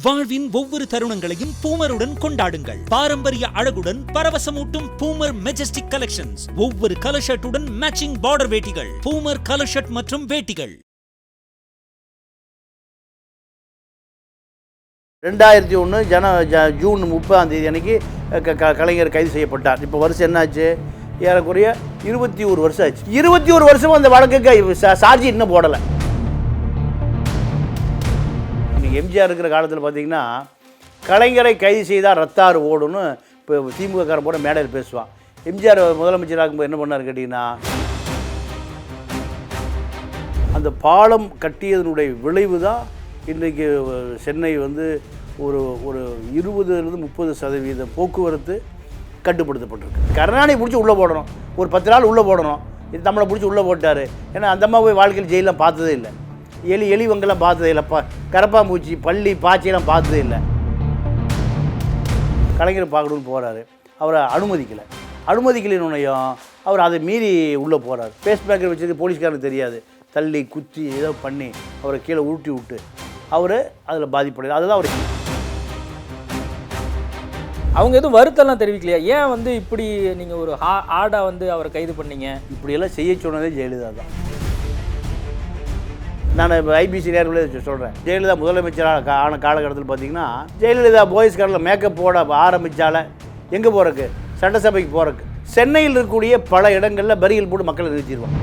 வாழ்வின் ஒவ்வொரு தருணங்களையும் பூமருடன் கொண்டாடுங்கள். பாரம்பரிய அழகுடன் பரவசமூட்டும் பூமர் மெஜஸ்டிக் கலெக்ஷன்ஸ் ஒவ்வொரு கலர் ஷர்ட்டுடன் மேட்சிங் பார்டர் வேட்டிகள். பூமர் கலர் ஷர்ட் மற்றும் வேட்டிகள். ரெண்டாயிரத்தி ஒன்று ஜன ஜ ஜூன் முப்பதாம் தேதி அன்னைக்கு க- க- கலைஞர் கைது செய்யப்பட்டார். இப்போ வருஷம் என்னாச்சு? ஏறக்குறைய இருபத்தி ஒரு வருஷம் ஆச்சு. இருபத்தி ஒரு வருஷமும் அந்த வழக்குக்கு ச- சார்ஜ் இன்னும் போடலை. எம்ஜிஆர் இருக்கிற காலத்தில் பார்த்தீங்கன்னா கலைஞரை கைது செய்தால் ரத்தாறு ஓடுன்னு இப்போ திமுக காரன் போட மேடையில் பேசுவான். எம்ஜிஆர் முதலமைச்சராக இருக்கும்போது என்ன பண்ணார் கேட்டிங்கன்னா அந்த பாலம் கட்டியதனுடைய விளைவு தான் இன்றைக்கு சென்னை வந்து ஒரு ஒரு இருபதுலேருந்து முப்பது சதவீத போக்குவரத்து கட்டுப்படுத்தப்பட்டிருக்கு. கருணாநிதி பிடிச்சி உள்ளே போடணும். ஒரு பத்து நாள் உள்ளே போடணும். இது நம்மளை பிடிச்சி உள்ளே போட்டார். ஏன்னா அந்த அம்மா போய் வாழ்க்கையில் ஜெயிலாம் பார்த்ததே இல்லை. எலி எலிவங்கெல்லாம் பார்த்ததே இல்லை ப கரப்பாம்பூச்சி பள்ளி பாச்சியெல்லாம் பார்த்ததே இல்லை கலைஞரை பார்க்கணும்னு போகிறாரு அவரை அனுமதிக்கலை. அனுமதிக்கலைன்னுனையும் அவர் அதை மீறி உள்ளே போகிறார் பேஸ் பேக்கர் வச்சது போலீஸ்காரனுக்கு தெரியாது. தள்ளி குத்தி ஏதோ பண்ணி அவரை கீழே உருட்டி விட்டு அவர் அதில் பாதிப்படையாது அதுதான் அவர் அவங்க எதுவும் வருத்தம்லாம் தெரிவிக்கலையா? ஏன் வந்து இப்படி நீங்கள் ஒரு ஹா ஆடாக வந்து அவரை கைது பண்ணீங்க? இப்படியெல்லாம் செய்ய சொன்னதே ஜெயலலிதா தான். நான் இப்போ ஐபிசி நேர்களே சொல்கிறேன் ஜெயலலிதா முதலமைச்சராக ஆன காலகட்டத்தில் பார்த்தீங்கன்னா ஜெயலலிதா போய்ஸ் காரில் மேக்கப் போட ஆரம்பித்தால எங்கே போகிறக்கு சட்டசபைக்கு போகிறக்கு சென்னையில் இருக்கக்கூடிய பல இடங்களில் பரிகள் போட்டு மக்களை நிறுத்திடுவாங்க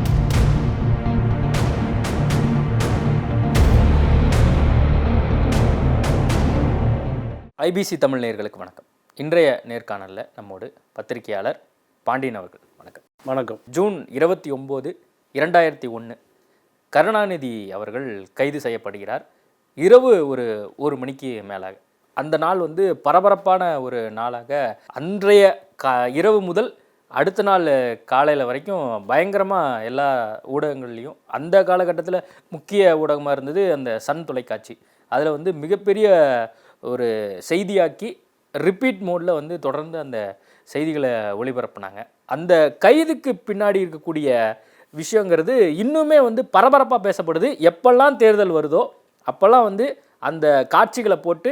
ஐபிசி தமிழ் நேயர்களுக்கு வணக்கம். இன்றைய நேர்காணலில் நம்மோடு பத்திரிகையாளர் பாண்டியன் அவர்கள். வணக்கம். வணக்கம். ஜூன் இருபத்தி ஒம்பது இரண்டாயிரத்தி ஒன்று கருணாநிதி அவர்கள் கைது செய்யப்படுகிறார். இரவு ஒரு ஒரு மணிக்கு மேலாக. அந்த நாள் வந்து பரபரப்பான ஒரு நாளாக அன்றைய கா இரவு முதல் அடுத்த நாள் காலையில் வரைக்கும் பயங்கரமாக எல்லா ஊடகங்கள்லேயும் அந்த காலகட்டத்தில் முக்கிய ஊடகமாக இருந்தது அந்த சன் தொலைக்காட்சி. அதில் வந்து மிகப்பெரிய ஒரு செய்தியாக்கி ரிப்பீட் மோடில் வந்து தொடர்ந்து அந்த செய்திகளை ஒளிபரப்புனாங்க. அந்த கைதுக்கு பின்னாடி இருக்கக்கூடிய விஷயங்கிறது இன்னுமே வந்து பரபரப்பாக பேசப்படுது. எப்பெல்லாம் தேர்தல் வருதோ அப்போல்லாம் வந்து அந்த காட்சிகளை போட்டு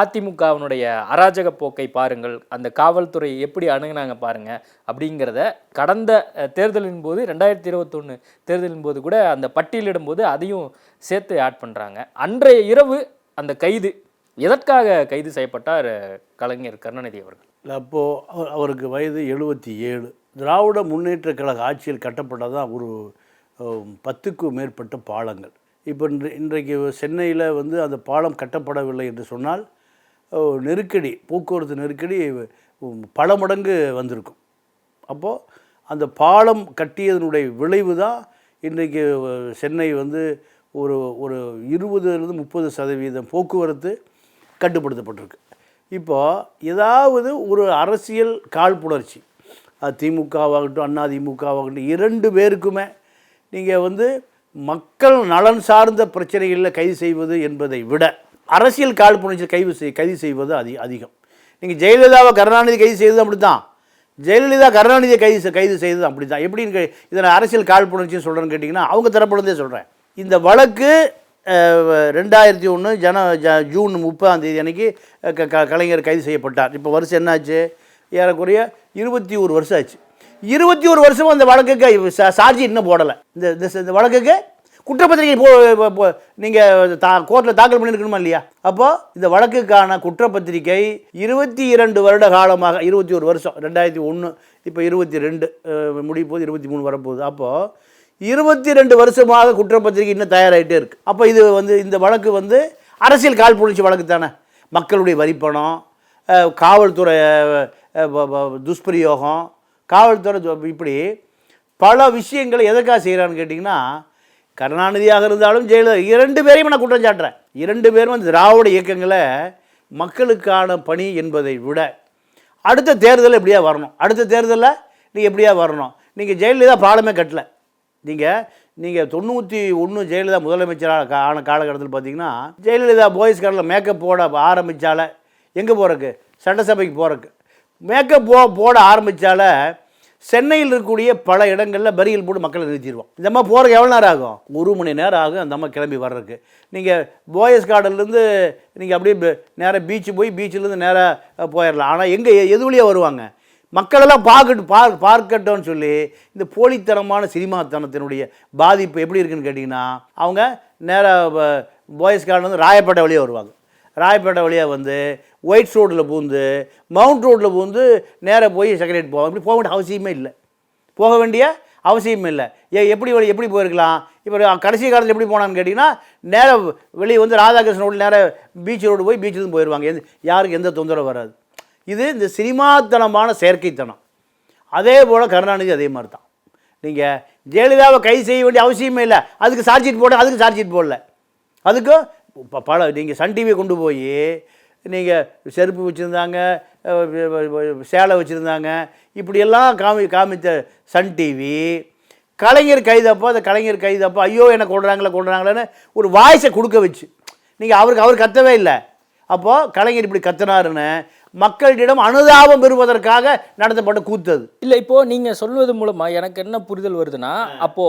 அதிமுகவினுடைய அராஜக போக்கை பாருங்கள் அந்த காவல்துறை எப்படி அணுகுனாங்க பாருங்கள் அப்படிங்கிறத கடந்த தேர்தலின் போது ரெண்டாயிரத்தி இருபத்தொன்று தேர்தலின் போது கூட அந்த பட்டியலிடும் போது அதையும் சேர்த்து ஆட் பண்ணுறாங்க அன்றைய இரவு அந்த கைது எதற்காக கைது செய்யப்பட்டார் கலைஞர் கருணாநிதி அவர்கள்? அப்போது அவர் அவருக்கு வயது எழுபத்தி ஏழு. திராவிட முன்னேற்ற கழக ஆட்சியில் கட்டப்பட்டதான் ஒரு பத்துக்கும் மேற்பட்ட பாலங்கள். இப்போ இன்று இன்றைக்கு சென்னையில் வந்து அந்த பாலம் கட்டப்படவில்லை என்று சொன்னால் நெருக்கடி போக்குவரத்து நெருக்கடி பல மடங்கு வந்திருக்கும். அப்போது அந்த பாலம் கட்டியதனுடைய விளைவு தான் இன்றைக்கு சென்னை வந்து ஒரு ஒரு இருபதுலேருந்து முப்பது சதவீதம் போக்குவரத்து கட்டுப்படுத்தப்பட்டிருக்கு. இப்போது ஏதாவது ஒரு அரசியல் காழ்ப்புணர்ச்சி திமுகவாகட்டும் அண்ணா திமுகவாகட்டும் இரண்டு பேருக்குமே நீங்கள் வந்து மக்கள் நலன் சார்ந்த பிரச்சனைகளில் கைது செய்வது என்பதை விட அரசியல் காழ்ப்புணர்ச்சி கைது செய் கைது செய்வது அதி அதிகம். நீங்கள் ஜெயலலிதாவை கருணாநிதி கைது செய்தது அப்படி தான் ஜெயலலிதா கருணாநிதியை கைது கைது செய்தது அப்படி தான் எப்படின்னு கே- அரசியல் காழ்ப்புணர்ச்சின்னு சொல்கிறேன்னு கேட்டிங்கன்னா அவங்க தரப்படுறதே சொல்கிறேன் இந்த வழக்கு ரெண்டாயிரத்தி ஒன்று ஜன ஜ ஜூன் முப்பதாம் தேதி அன்னைக்கு க- க- கலைஞர் கைது செய்யப்பட்டார். இப்போ வருஷம் என்னாச்சு? ஏறக்குறைய இருபத்தி ஒரு வருஷம் ஆச்சு இருபத்தி ஒரு வருஷமும் அந்த வழக்குக்கு சார்ஜி இன்னும் போடலை. இந்த இந்த இந்த வழக்குக்கு குற்றப்பத்திரிகை போ நீங்கள் தா கோர்ட்டில் தாக்கல் பண்ணியிருக்கணுமா இல்லையா? அப்போது இந்த வழக்குக்கான குற்றப்பத்திரிகை இருபத்தி இரண்டு வருட காலமாக இருபத்தி ஒரு வருஷம் ரெண்டாயிரத்தி ஒன்று இப்போ இருபத்தி ரெண்டு முடிய போது இருபத்தி மூணு வரப்போகுது. அப்போது இருபத்தி ரெண்டு வருஷமாக குற்றப்பத்திரிகை இன்னும் தயாராகிட்டே இருக்குது அப்போ இது வந்து இந்த வழக்கு வந்து அரசியல் காழ்ப்புணர்ச்சி வழக்கு தானே. மக்களுடைய வரிப்பணம் காவல்துறை துஷ்பிரயோகம் காவல்துறை இப்படி பல விஷயங்களை எதற்காக செய்கிறான்னு கேட்டிங்கன்னா கருணாநிதியாக இருந்தாலும் ஜெயலலிதா இரண்டு பேரையும் நான் குற்றம் சாட்டுறேன். இரண்டு பேரும் அந்த திராவிட இயக்கங்களை மக்களுக்கான பணி என்பதை விட அடுத்த தேர்தல் எப்படியா வரணும்? அடுத்த தேர்தலில் நீங்கள் எப்படியா வரணும்? நீங்கள் ஜெயலலிதா பாலமே கட்டலை. நீங்கள் நீங்கள் தொண்ணூற்றி ஒன்று ஜெயலலிதா முதலமைச்சராக ஆன காலகட்டத்தில் பார்த்தீங்கன்னா ஜெயலலிதா பாய்ஸ் காரில் மேக்கப் போட ஆரம்பித்தால எங்கே போகிறக்கு சட்டசபைக்கு போகிறக்கு மேக்கப் போ போட ஆரம்பித்தால சென்னையில் இருக்கக்கூடிய பல இடங்களில் பரியல் போட்டு மக்களை நிறுத்திடுவோம் இந்த அம்மா போகிறதுக்கு எவ்வளோ நேரம் ஆகும்? ஒரு மணி நேரம் ஆகும் அந்த அம்மா கிளம்பி வர்றதுக்கு. நீங்கள் போயஸ் கார்டன்லேருந்து நீங்கள் அப்படியே நேராக பீச்சு போய் பீச்சிலேருந்து நேராக போயிடலாம். ஆனால் எங்கே எது வழியாக வருவாங்க? மக்களெல்லாம் பார்க்கட்டு பார் பார்க்கட்டும்னு சொல்லி இந்த போலித்தனமான சினிமாத்தனத்தினுடைய பாதிப்பு எப்படி இருக்குன்னு கேட்டிங்கன்னா அவங்க நேராக போயஸ் கார்டன் வந்து ராயப்பேட்டை வழியாக வருவாங்க. ராயப்பேட்டை வழியாக வந்து ஒயிட்ஸ் ரோட்டில் பூந்து மவுண்ட் ரோட்டில் பூந்து நேராக போய் செக்ரட்டரி போவோம் இப்படி போக வேண்டிய அவசியமே இல்லை. போக வேண்டிய அவசியம் இல்லை. ஏ எப்படி வழி எப்படி போயிருக்கலாம்? இப்போ கடைசி காலத்தில் எப்படி போனான்னு கேட்டிங்கன்னா நேராக வெளியே வந்து ராதாகிருஷ்ணன் ரோடு நேராக பீச் ரோடு போய் பீச்சிலும் போயிடுவாங்க எந்த யாருக்கு எந்த தொந்தரவு வராது. இது இந்த சினிமாத்தனமான செயற்கைத்தனம். அதே போல் கருணாநிதி அதே மாதிரி தான் நீங்கள் ஜெயலலிதாவை கைது செய்ய வேண்டிய அவசியமே இல்லை. அதுக்கு சார்ஜ் ஷீட் போட அதுக்கு சார்ஜ் ஷீட் போடல. அதுக்கும் பல நீங்கள் சன் டிவியை கொண்டு போய் நீங்கள் செருப்பு வச்சுருந்தாங்க சேலை வச்சுருந்தாங்க இப்படியெல்லாம் காமி காமித்த சன் டிவி கலைஞர் கைதப்போ அந்த கலைஞர் கைதப்போ ஐயோ என்ன கொள்கிறாங்களே கொள்கிறாங்களேன்னு ஒரு வாய்ஸை கொடுக்க வச்சு. நீங்கள் அவருக்கு அவர் கத்தவே இல்லை. அப்போது கலைஞர் இப்படி கத்துனாருன்னு மக்களிடம் அனுதாபம் பெறுவதற்காக நடத்தப்பட்ட கூத்தது இல்லை இப்போ நீங்க சொல்வது மூலமா எனக்கு என்ன புரிதல் வருதுன்னா அப்போ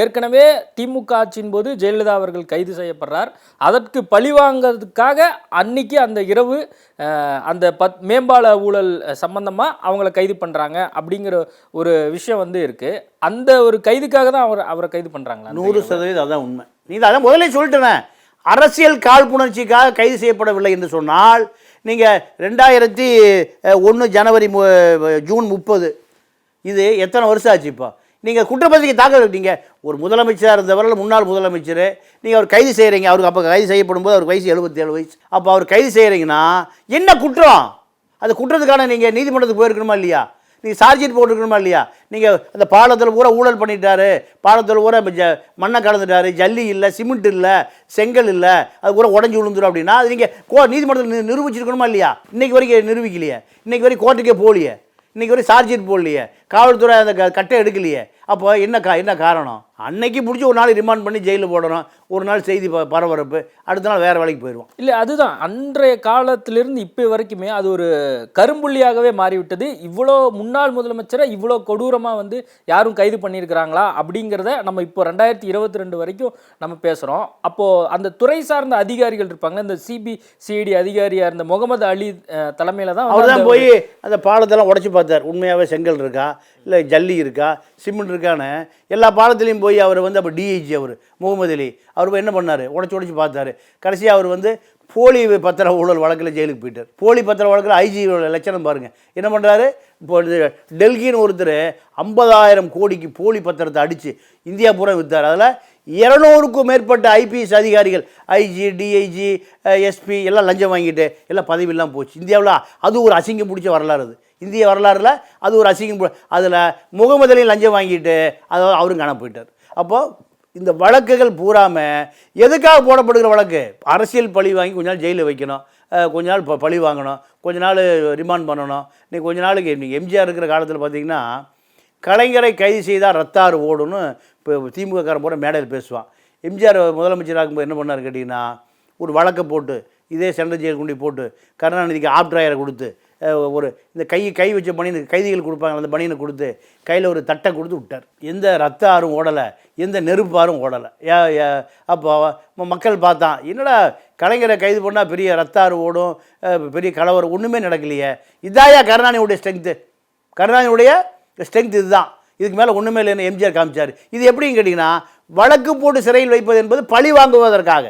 ஏற்கனவே திமுக ஆட்சியின் போது ஜெயலலிதா அவர்கள் கைது செய்யப்படுறார். அதற்கு பழிவாங்கிறதுக்காக அன்னைக்கு அந்த இரவு அந்த பத் மேம்பால ஊழல் சம்பந்தமா அவங்கள கைது பண்றாங்க அப்படிங்கிற ஒரு விஷயம் வந்து இருக்கு. அந்த ஒரு கைதுக்காக தான் அவர் அவரை கைது பண்றாங்களா? அந்த நூறு? சதவீதம் அதான் உண்மை. நீ அதான் முதல்ல சொல்லிட்டேனே. அரசியல் காழ்ப்புணர்ச்சிக்காக கைது செய்யப்படவில்லை என்று சொன்னால் நீங்கள் ரெண்டாயிரத்தி ஒன்று ஜனவரி மு- ஜூன் முப்பது. இது எத்தனை வருஷம் ஆச்சு இப்போ? நீங்கள் குற்றப்பத்திரிக்கை தாக்கல் இருக்கீங்க. ஒரு முதலமைச்சராக இருந்தவர்கள் முன்னாள் முதலமைச்சர். நீங்கள் அவர் கைது செய்கிறீங்க அவருக்கு அப்போ கைது செய்யப்படும் போது அவருக்கு வயசு எழுபத்தேழு வயசு. அப்போ அவர் கைது செய்கிறீங்கன்னா என்ன குற்றம்? அது குற்றத்துக்கான நீங்கள் நீதிமன்றத்துக்கு போயிருக்கணுமா இல்லையா? நீங்கள் சார்ஜ் போட்டுருக்கணுமா இல்லையா? நீங்கள் அந்த பாலத்தில் பூரா ஊழல் பண்ணிட்டாரு. பாலத்தில் பூரா ஜ மண்ணை கலந்துட்டாரு. ஜல்லி இல்லை சிமெண்ட் இல்லை செங்கல் இல்லை. அது பூரா உடஞ்சி விழுந்துடும் அப்படின்னா அது நீங்கள் கோ நீதிமன்றத்தில் நிரூபிச்சிருக்கணுமா இல்லையா? இன்னைக்கு வரைக்கும் நிரூபிக்கலையே. இன்றைக்கி வரைக்கும் கோர்ட்டுக்கே போகலையே. இன்றைக்கி வரைக்கும் சார்ஜ் போடலையே. காவல்துறை அந்த க- கட்டை எடுக்கலையே. அப்போ என்ன கா என்ன காரணம்? அன்னைக்கு பிடிச்சி ஒரு நாள் ரிமாண்ட் பண்ணி ஜெயிலில் போடணும். ஒரு நாள் செய்தி பரபரப்பு. அடுத்த நாள் வேறு வேலைக்கு போயிடுவோம் இல்லை அதுதான். அன்றைய காலத்திலிருந்து இப்போ வரைக்குமே அது ஒரு கரும்புள்ளியாகவே மாறிவிட்டது. இவ்வளோ முன்னாள் முதலமைச்சரை இவ்வளோ கொடூரமாக வந்து யாரும் கைது பண்ணியிருக்கிறாங்களா அப்படிங்கிறத நம்ம இப்போ ரெண்டாயிரத்தி இருபத்தி ரெண்டு வரைக்கும் நம்ம பேசுகிறோம் அப்போது அந்த துறை சார்ந்த அதிகாரிகள் இருப்பாங்க இந்த சிபிசிஐடி அதிகாரியாக இருந்த முகமது அலி தலைமையில் தான் அவர் தான் போய் அந்த பாலத்தெல்லாம் உடச்சி பார்த்தார். உண்மையாகவே செங்கல் இருக்கா? இல்லை ஜல்லி இருக்கா சிமெண்ட் இருக்கான்னு எல்லா பாலத்துலேயும் போய் அவர் வந்து அப்போ டிஐஜி அவர் முகமது அலி. அவர் என்ன பண்ணார்? உடச்சி உடச்சி பார்த்தாரு. கடைசியாக அவர் வந்து போலி பத்திர ஊழல் வழக்கில் ஜெயிலுக்கு போயிட்டார். போலி பத்திர வழக்கில் ஐஜி லட்சணம் பாருங்கள் என்ன பண்ணுறாரு இப்போ டெல்கின்னு ஒருத்தர் ஐம்பதாயிரம் கோடிக்கு போலி பத்திரத்தை அடித்து இந்தியா பூரா விற்றார் அதில் இரநூறுக்கும் மேற்பட்ட ஐபிஎஸ் அதிகாரிகள் ஐஜி டிஐஜி எஸ்பி எல்லாம் லஞ்சம் வாங்கிட்டு எல்லாம் பதவியெல்லாம் போச்சு. இந்தியாவில் அது ஒரு அசிங்கம் பிடிச்ச வரலாறு அது. இந்திய வரலாறுல அது ஒரு அசிங்கம் அதில் முகமதுலையும் லஞ்சம் வாங்கிட்டு அதாவது அவரும் காண போயிட்டார். அப்போது இந்த வழக்குகள் பூராமல் எதுக்காக போடப்படுகிற வழக்கு? அரசியல் பழி வாங்கி கொஞ்ச நாள் ஜெயிலில் வைக்கணும். கொஞ்ச நாள் ப- பழி வாங்கணும். கொஞ்ச நாள் ரிமாண்ட் பண்ணணும். நீ கொஞ்ச நாளுக்கு நீங்கள் எம்ஜிஆர் இருக்கிற காலத்தில் பார்த்தீங்கன்னா கலைஞரை கைது செய்தால் ரத்தாறு ஓடுன்னு இப்போ திமுககாரன் போட மேடையில் பேசுவான். எம்ஜிஆர் முதலமைச்சராக இருக்கும்போது என்ன பண்ணார் கேட்டிங்கன்னா ஒரு வழக்கை போட்டு இதே சென்ட்ரல் ஜெயில் கொண்டு போட்டு கருணாநிதிக்கு ஆப்ட்ராயரை கொடுத்து ஒரு இந்த கை கை வச்ச பனியனுக்கு கைதிகள் கொடுப்பாங்க அந்த பனியனை கொடுத்து கையில் ஒரு தட்டை கொடுத்து விட்டார். எந்த ரத்த ஆறும் ஓடலை எந்த நெருப்பாரும் ஓடலை. அப்போ மக்கள் பார்த்தான் என்னடா கலைஞரை கைது பண்ணால் பெரிய ரத்த ஆறு ஓடும் பெரிய கலவரம் ஒன்றுமே நடக்கலையே. இதாயா கருணாநிதியுடைய ஸ்ட்ரென்த்து கருணாநிதியுடைய ஸ்ட்ரென்த் இதுதான். இதுக்கு மேலே ஒன்றுமே இல்லைன்னு எம்ஜிஆர் காமிச்சார். இது எப்படின்னு கேட்டிங்கன்னா வழக்கு போட்டு சிறையில் வைப்பது என்பது பழி வாங்குவதற்காக.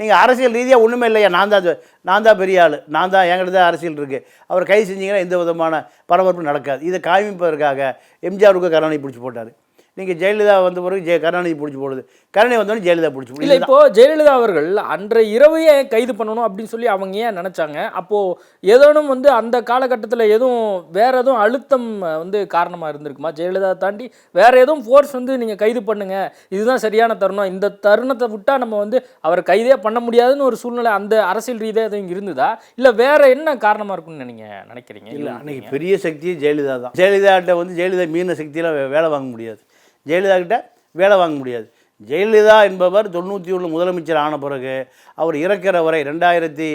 நீங்கள் அரசியல் ரீதியாக ஒன்றுமே இல்லையா? நான் தான் நான் தான் பெரிய ஆள். நான் தான் என்கிட்ட தான் அரசியல் இருக்குது அவர் கை செஞ்சிங்கன்னா எந்த விதமான பரபரப்பும் நடக்காது. இதை காமிப்பதற்காக எம்ஜிஆருக்கு கருணை பிடிச்சி போட்டார். நீங்கள் ஜெயலலிதா வந்த பிறகு ஜெய கருணாநிதி பிடிச்சி போடுது. கருணாநிதி வந்தோடனே ஜெயலலிதா பிடிச்சி இல்லை போடுது இப்போ ஜெயலலிதா அவர்கள் அன்றைய இரவையே கைது பண்ணணும் அப்படின்னு சொல்லி அவங்க ஏன் நினைச்சாங்க? அப்போ ஏதோனும் வந்து அந்த காலகட்டத்தில் எதுவும் வேற எதுவும் அழுத்தம் வந்து காரணமா இருந்திருக்குமா? ஜெயலலிதா தாண்டி வேற எதுவும் ஃபோர்ஸ் வந்து நீங்க கைது பண்ணுங்க. இதுதான் சரியான தருணம். இந்த தருணத்தை விட்டா நம்ம வந்து அவர் கைதே பண்ண முடியாதுன்னு ஒரு சூழ்நிலை அந்த அரசியல் ரீதியாக எதுவும் இருந்ததா? இல்லை வேற என்ன காரணமா இருக்கும்னு நீங்க நினைக்கிறீங்க? இல்லை அன்னைக்கு பெரிய சக்தியே ஜெயலலிதா தான். ஜெயலலிதாட்ட வந்து ஜெயலலிதா மீன சக்தியில் வே- வேலை வாங்க முடியாது. ஜெயலலிதா கிட்ட வேலை வாங்க முடியாது. ஜெயலலிதா என்பவர் தொண்ணூற்றி ஒன்று முதலமைச்சர் ஆன பிறகு அவர் இறக்கிற வரை ரெண்டாயிரத்தி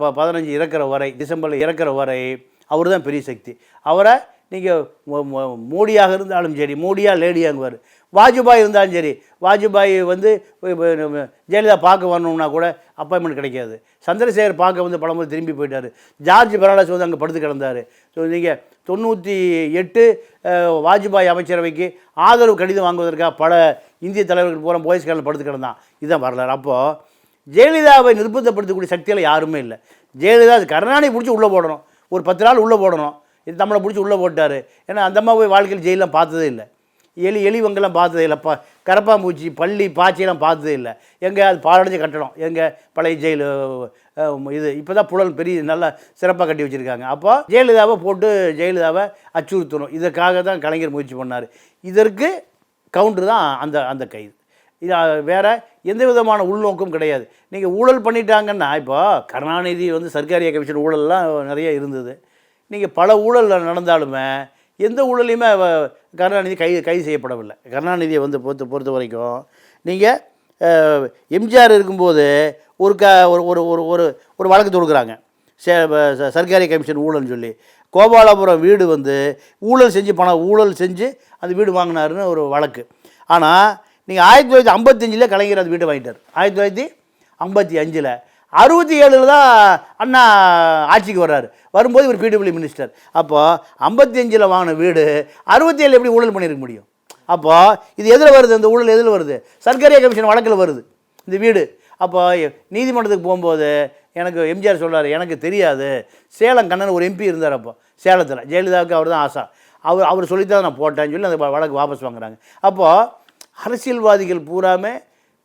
ப பதினஞ்சு இறக்கிற வரை டிசம்பரில் இறக்கிற வரை அவர் தான் பெரிய சக்தி. அவரை நீங்கள் மோடியாக இருந்தாலும் சரி மோடியாக லேடியாங்குவார். வாஜ்பாய் இருந்தாலும் சரி வாஜ்பாய் வந்து ஜெயலலிதா பார்க்க வரணும்னா கூட அப்பாயின்மெண்ட் கிடைக்காது. சந்திரசேகர் பார்க்க வந்து பலமுறை திரும்பி போயிட்டார். ஜார்ஜ் பெராலஸ் வந்து அங்கே படுத்து கிடந்தார். ஸோ நீங்கள் தொண்ணூற்றி எட்டு வாஜ்பாய் அமைச்சரவைக்கு ஆதரவு கடிதம் வாங்குவதற்காக பல இந்திய தலைவர்கள் பூரா போயஸ் காலில் படுத்து கிடந்தான். இதுதான் வரலாறு. அப்போது ஜெயலலிதாவை நிர்பந்தப்படுத்தக்கூடிய சக்தியில் யாருமே இல்லை. ஜெயலலிதா கருணாநிதி பிடிச்சி உள்ளே போடணும். ஒரு பத்து நாள் உள்ளே போடணும். இது நம்மளை பிடிச்சி உள்ளே போட்டார். ஏன்னா அந்த அம்மா போய் வாழ்க்கையில் ஜெயிலெலாம் பார்த்ததே இல்லை. எலி எலிவங்கெல்லாம் பார்த்ததே இல்லை. ப கரப்பாம்பூச்சி பள்ளி பாச்சியெல்லாம் பார்த்ததே இல்லை. எங்கே அது பாலடைஞ்ச கட்டடம் எங்கள் பழைய ஜெயில் இது. இப்போ தான் புழல் பெரிய நல்லா சிறப்பாக கட்டி வச்சுருக்காங்க. அப்போ ஜெயலலிதாவை போட்டு ஜெயலலிதாவை அச்சுறுத்தணும். இதற்காக தான் கலைஞர் முயற்சி பண்ணார். இதற்கு கவுண்டர் தான் அந்த அந்த கைது. இது வேறு எந்த விதமான உள்நோக்கம் கிடையாது. நீங்கள் ஊழல் பண்ணிட்டாங்கன்னா இப்போ கருணாநிதி வந்து சர்க்காரிய கமிஷன் ஊழல்லாம் நிறைய இருந்தது. நீங்கள் பல ஊழல் நடந்தாலுமே எந்த ஊழலையுமே கருணாநிதி கைது கைது செய்யப்படவில்லை. கருணாநிதியை வந்து பொறுத்த பொறுத்த வரைக்கும் நீங்கள் எம்ஜிஆர் இருக்கும்போது ஒரு க ஒரு ஒரு ஒரு ஒரு ஒரு வழக்கு தொடுக்குறாங்க. சே ச- கமிஷன் ஊழல்னு சொல்லி. கோபாலபுரம் வீடு வந்து ஊழல் செஞ்சு பணம் ஊழல் செஞ்சு அந்த வீடு வாங்கினாருன்னு ஒரு வழக்கு. ஆனால் நீங்கள் ஆயிரத்தி தொள்ளாயிரத்தி ஐம்பத்தஞ்சில் கலைஞர் அந்த வீட்டை வாங்கிட்டார். ஆயிரத்தி தொள்ளாயிரத்தி ஐம்பத்தி அஞ்சில். அறுபத்தி ஏழில் தான் அண்ணா ஆட்சிக்கு வர்றாரு. வரும்போது இவர் பிடபிள்யூ மினிஸ்டர் அப்போ ஐம்பத்தி அஞ்சில் வாங்கின வீடு அறுபத்தி ஏழு எப்படி ஊழல் பண்ணியிருக்க முடியும்? அப்போது இது எதில் வருது? இந்த ஊழல் எதில் வருது? சர்க்காரிய கமிஷன் வழக்கில் வருது. இந்த வீடு. அப்போ நீதிமன்றத்துக்கு போகும்போது எனக்கு எம்ஜிஆர் சொல்கிறார் எனக்கு தெரியாது. சேலம் கண்ணன் ஒரு எம்பி இருந்தார் அப்போ சேலத்தில். ஜெயலலிதாவுக்கு அவர் தான் ஆசா. அவர் அவர் சொல்லித்தான் நான் போட்டேன்னு சொல்லி அந்த வழக்கு வாபஸ் வாங்குறாங்க. அப்போது அரசியல்வாதிகள் பூராமே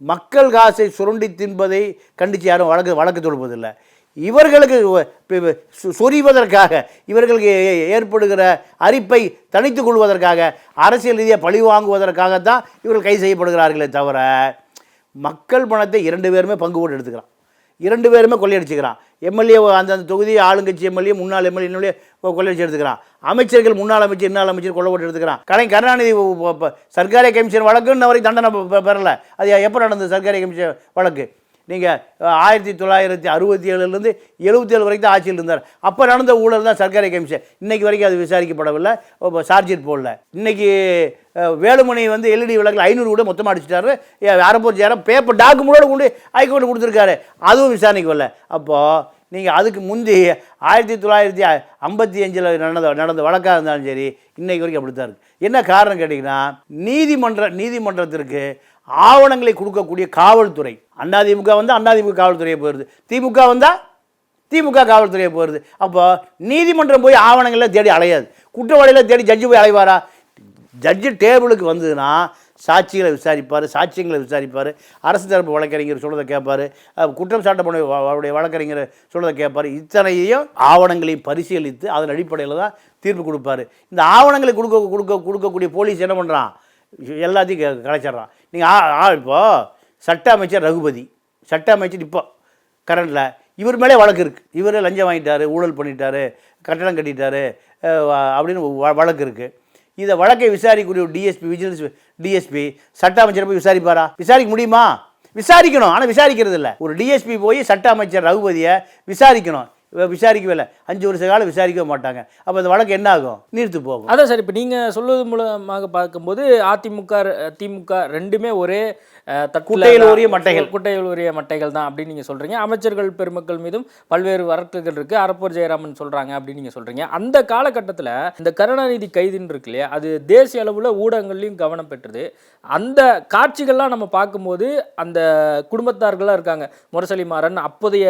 மக்கள் காசை சுரண்டி தின்பதை கண்டித்து யாரும் வழக்கு வழக்கு தொடுப்பதில்லை. இவர்களுக்கு சொறிவதற்காக சு- இவர்களுக்கு ஏ- ஏற்படுகிற அரிப்பை தனித்து கொள்வதற்காக அரசியல் ரீதியாக பழி வாங்குவதற்காகத்தான் இவர்கள் கைது செய்யப்படுகிறார்களே தவிர மக்கள் பணத்தை இரண்டு பேருமே பங்கு போட்டு எடுத்துக்கிறான். இரண்டு பேருமே கொள்ளையடிச்சுக்கிறான். எம்எல்ஏ அந்தந்த தொகுதி ஆளுங்கட்சி எம்எல்ஏ முன்னாள் எம்எல்ஏ கொள்ளையடிச்சு எடுத்துக்கிறான். அமைச்சர்கள் முன்னாள் அமைச்சர் இன்னாள் அமைச்சர் கொள்ள போட்டு எடுத்துக்கிறான். கலை கருணாநிதி சர்க்காரிய கமிஷன் வழக்குன்னு வரைக்கும் தண்டனை பெறலை. அது எப்போ நடந்தது சர்க்காரிய கமிஷன் வழக்கு? நீங்கள் ஆயிரத்தி தொள்ளாயிரத்தி அறுபத்தி ஏழுலேருந்து எழுபத்தி ஏழு வரைக்கும் தான் ஆட்சியில் இருந்தார். அப்போ நடந்த ஊழல் தான் சர்க்கரை கமிஷன். இன்னைக்கு வரைக்கும் அது விசாரிக்கப்படவில்லை. சார்ஜிட் போடல. இன்றைக்கி வேலுமணி வந்து எல்இடி விளக்கில் ஐநூறு கூட மொத்தமாக அடிச்சிட்டாரு. அரப்பூர் ஜெயராம் பேப்பர் டாக்குமெண்டோடு கொண்டு ஹைகோர்ட்டு கொடுத்துருக்காரு. அதுவும் விசாரணைக்கு வரல. அப்போது நீங்கள் அதுக்கு முந்தி ஆயிரத்தி தொள்ளாயிரத்தி ஐம்பத்தி அஞ்சில் நடந்த நடந்த வழக்காக இருந்தாலும் சரி இன்றைக்கு வரைக்கும் அப்படி தான் இருக்குது என்ன காரணம் கேட்டிங்கன்னா நீதிமன்ற நீதிமன்றத்திற்கு ஆவணங்களை கொடுக்கக்கூடிய காவல்துறை அதிமுக வந்து அதிமுக காவல்துறையை போயிடுது திமுக வந்தால் திமுக காவல்துறையை போயிடுது அப்போ நீதிமன்றம் போய் ஆவணங்களை தேடி அலையாது. குற்றவாளியில் தேடி ஜட்ஜு போய் அலைவாரா? ஜட்ஜு டேபிளுக்கு வந்ததுன்னா சாட்சிகளை விசாரிப்பார் சாட்சியங்களை விசாரிப்பார். அரசு தரப்பு வழக்கறிஞர் சொல்கிறத கேட்பார். குற்றம் சாட்டப்பட அவருடைய வழக்கறிஞர் சொல்கிறத கேட்பார். இத்தனையும் ஆவணங்களையும் பரிசீலித்து அதன் அடிப்படையில் தான் தீர்ப்பு கொடுப்பாரு. இந்த ஆவணங்களை கொடுக்க கொடுக்க கொடுக்கக்கூடிய போலீஸ் என்ன பண்ணுறான் எல்லாத்தையும் கலைச்சிட்றான். நீங்கள் இப்போ சட்ட அமைச்சர் ரகுபதி சட்ட அமைச்சர் இப்போ கரண்டில் இவர் மேலே வழக்கு இருக்குது இவர் லஞ்சம் வாங்கிட்டாரு ஊழல் பண்ணிட்டாரு கட்டடம் கட்டிட்டாரு அப்படின்னு வ- வழக்கு இருக்குது இதை வழக்கை விசாரிக்கக்கூடிய டிஎஸ்பி விஜிலன்ஸ் டிஎஸ்பி சட்ட அமைச்சர் போய் விசாரிப்பாரா? விசாரிக்க முடியுமா? விசாரிக்கணும் ஆனால் விசாரிக்கிறது இல்லை. ஒரு டிஎஸ்பி போய் சட்ட அமைச்சர் ரகுபதியை விசாரிக்கணும். விசாரிக்கவே இல்லை. அஞ்சு வருஷ காலம் விசாரிக்கவே மாட்டாங்க. அப்போ இந்த வழக்கு என்ன ஆகும்? நீர்த்து போகும். அதான் சார் இப்போ நீங்கள் சொல்வது மூலமாக பார்க்கும்போது அதிமுக திமுக ரெண்டுமே ஒரே குட்டையில். ஊறிய மட்டைகள். குட்டையில் உரிய மட்டைகள் தான் அப்படின்னு நீங்கள் சொல்கிறீங்க அமைச்சர்கள் பெருமக்கள் மீதும் பல்வேறு வழக்குகள் இருக்குது அரப்பூர் ஜெயராமன் சொல்கிறாங்க அப்படின்னு நீங்கள் சொல்கிறீங்க அந்த காலகட்டத்தில் இந்த கருணாநிதி கைதுன்னு இருக்கு இல்லையா அது தேசிய அளவில் ஊடகங்கள்லையும் கவனம் பெற்றது. அந்த காட்சிகள்லாம் நம்ம பார்க்கும்போது அந்த குடும்பத்தார்கள்லாம் இருக்காங்க. முரசலி மாறன் அப்போதைய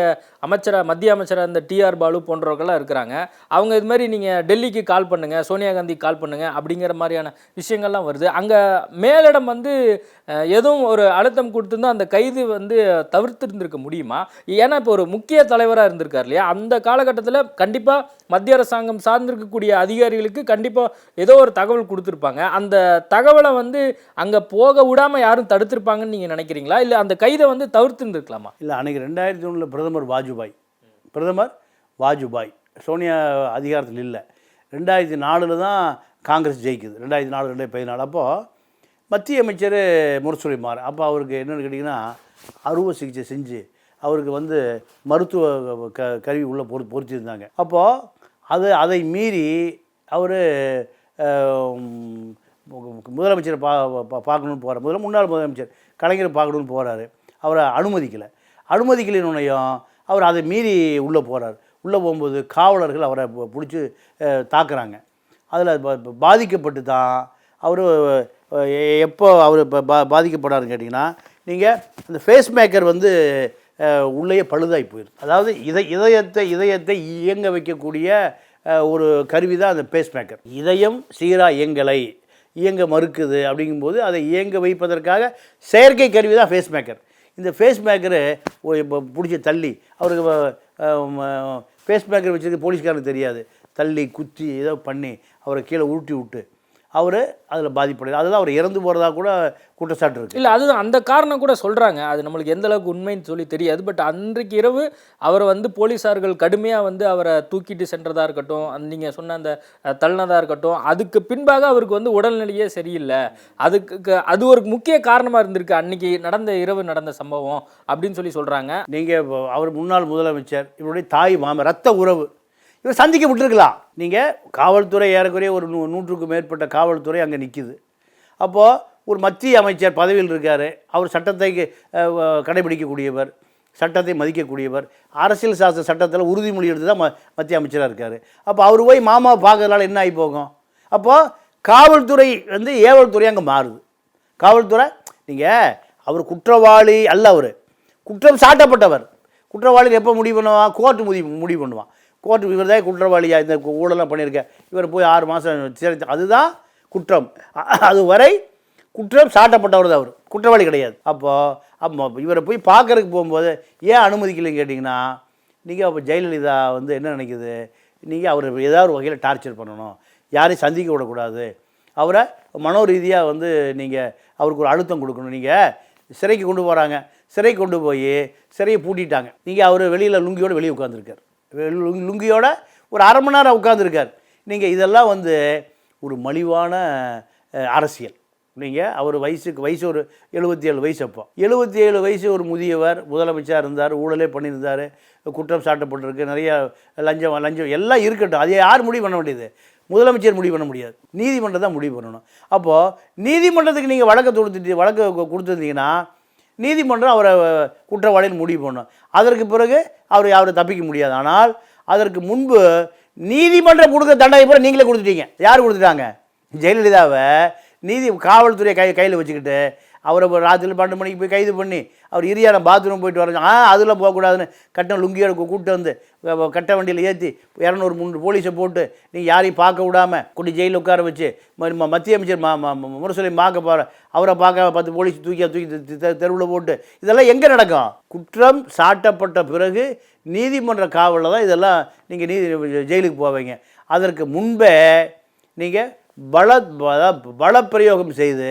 அமைச்சரா மத்திய அமைச்சராக இருந்த டிஆர் பாலு போன்றவர்கள்லாம் இருக்கிறாங்க. அவங்க இது மாதிரி நீங்கள் டெல்லிக்கு கால் பண்ணுங்கள் சோனியா காந்தி கால் பண்ணுங்க அப்படிங்கிற மாதிரியான விஷயங்கள்லாம் வருது. அங்கே மேலிடம் வந்து எதுவும் ஒரு அழுத்தம் கொடுத்துருந்தா அந்த கைது வந்து தவிர்த்திருந்திருக்க முடியுமா? ஏன்னா இப்போ ஒரு முக்கிய தலைவராக இருந்திருக்கார் இல்லையா? அந்த காலகட்டத்தில் கண்டிப்பாக மத்திய அரசாங்கம் சார்ந்திருக்கக்கூடிய அதிகாரிகளுக்கு கண்டிப்பாக ஏதோ ஒரு தகவல் கொடுத்துருப்பாங்க. அந்த தகவலை வந்து அங்கே போக விடாமல் யாரும் தடுத்திருப்பாங்கன்னு நீங்கள் நினைக்கிறீங்களா? இல்லை அந்த கைதை வந்து தவிர்த்துருந்துருக்கலாமா? இல்லை அன்றைக்கி ரெண்டாயிரத்தி ஒன்றில் பிரதமர் வாஜ்பாய். பிரதமர் வாஜ்பாய். சோனியா அதிகாரத்தில் இல்லை. ரெண்டாயிரத்தி நாலில் தான் காங்கிரஸ் ஜெயிக்குது. ரெண்டாயிரத்தி நாலு ரெண்டாயிரத்தி பதினாலு. அப்போது மத்திய அமைச்சர் முரசொலிமார் அப்போ அவருக்கு என்னென்னு கேட்டிங்கன்னா அறுவை சிகிச்சை செஞ்சு அவருக்கு வந்து மருத்துவ க கருவி உள்ளே பொறு பொறுத்திருந்தாங்க அப்போது அது அதை மீறி அவர் முதலமைச்சர் பா பார்க்கணுன்னு போகிறார் முதல்ல முன்னாள் முதலமைச்சர் கலைஞர் பார்க்கணுன்னு போகிறாரு அவரை அனுமதிக்கலை. அனுமதிக்கலைன்னுனையும் அவர் அதை மீறி உள்ளே போகிறார் உள்ளே போகும்போது காவலர்கள் அவரை பிடிச்சி தாக்குறாங்க. அதில் பாதிக்கப்பட்டு தான் அவர் எப்போ அவர் பா பாதிக்கப்படாருன்னு கேட்டிங்கன்னா நீங்கள் அந்த ஃபேஸ் மேக்கர் வந்து உள்ளேயே பழுதாகி போயிடும் அதாவது இதை இதயத்தை இதயத்தை இயங்க வைக்கக்கூடிய ஒரு கருவி தான் அந்த பேஸ் மேக்கர் இதயம் சீராக இயங்கலை இயங்க மறுக்குது அப்படிங்கும்போது அதை இயங்க வைப்பதற்காக செயற்கை கருவி தான் ஃபேஸ் மேக்கர் இந்த ஃபேஸ் மேக்கரு இப்போ பிடிச்சி தள்ளி அவருக்கு ஃபேஸ் மேக்கர் வச்சிருக்க போலீஸ்காரனுக்கு தெரியாது. தள்ளி குத்தி ஏதோ பண்ணி அவரை கீழே உருட்டி விட்டு அவர் அதில் பாதிப்படையாது அதுதான் அவர் இறந்து போகிறதா கூட குற்றச்சாட்டு இருக்குது இல்லை அதுதான் அந்த காரணம் கூட சொல்கிறாங்க அது நம்மளுக்கு எந்த அளவுக்கு உண்மைன்னு சொல்லி தெரியாது. பட் அன்றைக்கு இரவு அவரை வந்து போலீஸார்கள் கடுமையாக வந்து அவரை தூக்கிட்டு சென்றதா இருக்கட்டும் அந்த நீங்கள் சொன்ன அந்த அஹ், தள்ளினதா இருக்கட்டும் அதுக்கு பின்பாக அவருக்கு வந்து உடல்நிலையே சரியில்லை. அதுக்கு அது ஒரு முக்கிய காரணமாக இருந்திருக்கு. அன்னைக்கு நடந்த இரவு நடந்த சம்பவம் அப்படின்னு சொல்லி சொல்கிறாங்க நீங்கள் அவர் முன்னாள் முதலமைச்சர் இவருடைய தாய் மாமன் ரத்த உறவு. இவர் சந்திக்க விட்டுருக்கலாம். நீங்கள் காவல்துறை ஏறக்குறைய ஒரு நூ நூற்றுக்கும் மேற்பட்ட காவல்துறை அங்கே நிற்கிது அப்போது ஒரு மத்திய அமைச்சர் பதவியில் இருக்கார். அவர் சட்டத்தை கடைபிடிக்கக்கூடியவர் சட்டத்தை மதிக்கக்கூடியவர். அரசியல் சாஸ்திர சட்டத்தில் உறுதிமொழி எடுத்து தான் ம மத்திய அமைச்சராக இருக்கார். அப்போ அவர் போய் மாமாவை பார்க்கறதுனால என்ன ஆகி போகும்? அப்போது காவல்துறை வந்து ஏவல்துறை அங்கே மாறுது. காவல்துறை நீங்கள் அவர் குற்றவாளி அல்ல அவர். குற்றம் சாட்டப்பட்டவர். குற்றவாளி எப்போ முடிவு பண்ணுவான் கோர்ட்டு முடிவு முடிவு பண்ணுவான். கோர்ட்டு இவர் தான் குற்றவாளியா? இந்த ஊழலாம் பண்ணியிருக்கேன் இவர் போய் ஆறு மாதம் சிறை அதுதான் குற்றம். அதுவரை குற்றம் சாட்டப்பட்டவர் தான் அவர். குற்றவாளி கிடையாது. அப்போது அப்போ இவரை போய் பார்க்கறதுக்கு போகும்போது ஏன் அனுமதிக்கலைன்னு கேட்டிங்கன்னா நீங்கள் அப்போ ஜெயலலிதா வந்து என்ன நினைக்குது? நீங்கள் அவர் ஏதாவது ஒரு வகையில் டார்ச்சர் பண்ணணும். யாரையும் சந்திக்க விடக்கூடாது. அவரை மனோ ரீதியாக வந்து நீங்கள் அவருக்கு ஒரு அழுத்தம் கொடுக்கணும். நீங்கள் சிறைக்கு கொண்டு போகிறாங்க சிறைக்கு கொண்டு போய் சிறையை பூட்டிட்டாங்க. நீங்கள் அவர் வெளியில் லுங்கியோட வெளியே உட்காந்துருக்கார் லுங்கியோட ஒரு அரை மணி நேரம் உட்காந்துருக்கார் நீங்கள் இதெல்லாம் வந்து ஒரு மலிவான அரசியல். நீங்கள் அவர் வயசுக்கு வயசு ஒரு எழுபத்தி ஏழு வயசு அப்போ. எழுபத்தி ஏழு வயசு ஒரு முதியவர் முதலமைச்சர் இருந்தார் ஊழலே பண்ணியிருந்தார் குற்றம் சாட்டப்பட்டிருக்கு நிறைய லஞ்சம் லஞ்சம் எல்லாம் இருக்கட்டும். அதை யார் முடிவு பண்ண வேண்டியது? முதலமைச்சர் முடிவு பண்ண முடியாது. நீதிமன்றம் தான் முடிவு பண்ணணும். அப்போது நீதிமன்றத்துக்கு நீங்கள் வழக்கு தொடுத்துட்டு வழக்கு கொடுத்துருந்தீங்கன்னா நீதிமன்றம் அவரை குற்றவாளின்னு முடிவு பண்ணும். அதற்கு பிறகு அவர் அவரை தப்பிக்க முடியாது. ஆனால் அதற்கு முன்பு நீதிமன்றம் கொடுக்குற தண்டனை பூரா நீங்களே கொடுத்துட்டீங்க. யார் கொடுத்துட்டாங்க? ஜெயலலிதாவை நீதி காவல்துறையை கை கையில் வச்சுக்கிட்டு அவரை ராத்திரி பன்னெண்டு மணிக்கு போய் கைது பண்ணி அவர் இரியான பாத்ரூம் போயிட்டு வர ஆ அதில் போகக்கூடாதுன்னு கட்டம் லுங்கியோட கூப்பிட்டு வந்து கட்ட வண்டியில் ஏற்றி இரநூறு முந்நூறு போலீஸை போட்டு நீங்கள் யாரையும் பார்க்க விடாமல் கொண்டு ஜெயிலில் உட்கார வச்சு ம- மத்திய அமைச்சர் மா முரசொலி பார்க்க போகிற அவரை பார்க்க பத்து போலீஸ் தூக்கி தூக்கி தெருவில் போட்டு இதெல்லாம் எங்கே நடக்கும்? குற்றம் சாட்டப்பட்ட பிறகு நீதிமன்ற காவலில் தான் இதெல்லாம் நீங்கள் நீதி ஜெயிலுக்கு போவீங்க. அதற்கு முன்பே நீங்கள் பல பல- பலப்பிரயோகம் செய்து